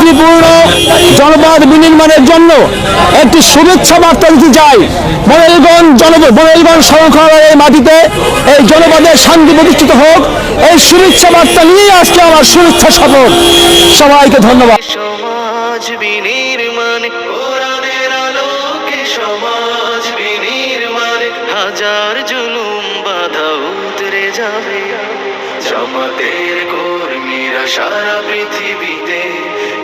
শান্তিপূর্ণ জনপদ বিনির্মাণের জন্য একটি শুভেচ্ছা বার্তা দিতে চাই। বনেলগঞ্জ জনপদ বনেলগঞ্জ সংরক্ষণালয়ের মাটিতে এই জনপদের শান্তি প্রতিষ্ঠিত হোক, এই শুভেচ্ছা বার্তা নিয়েই আজকে আমার শুভেচ্ছা শপথ সবাইকে ধন্যবাদ। সারা পৃথিবীতে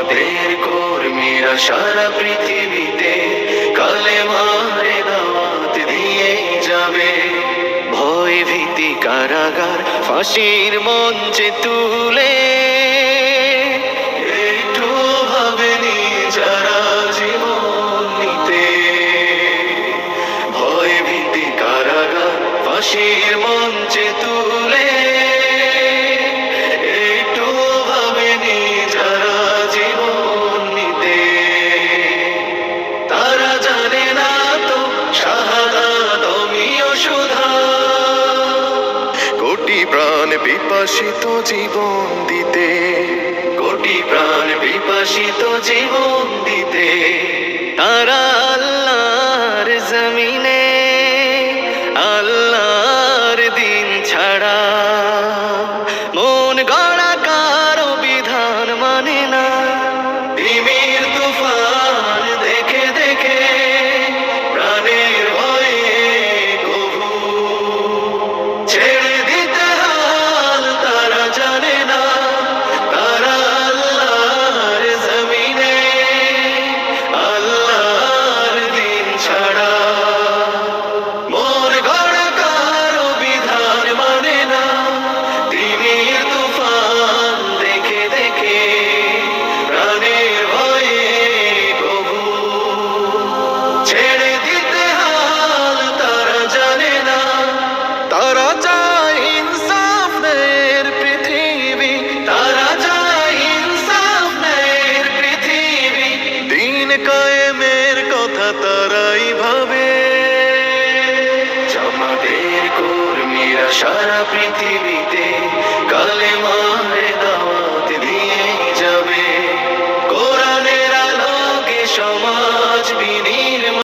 জামাতের কর্মীরা সারা পৃথিবীতে কালে মারে দাওয়াত দিয়ে যাবে। ভয় ভীতি কারাগার ফাঁসির মঞ্চে তুলে। যারা জীবন ভয় ভীতি কারাগার ফাঁসির মঞ্চে কোটি প্রাণ বিপাসিত জীবন দিতে। কোটি প্রাণ বিপাসিত জীবন দিতে। তারা আল্লাহর জমিনে, আল্লাহর দিন ছাড়া সারা পৃথিবীতে কালেমা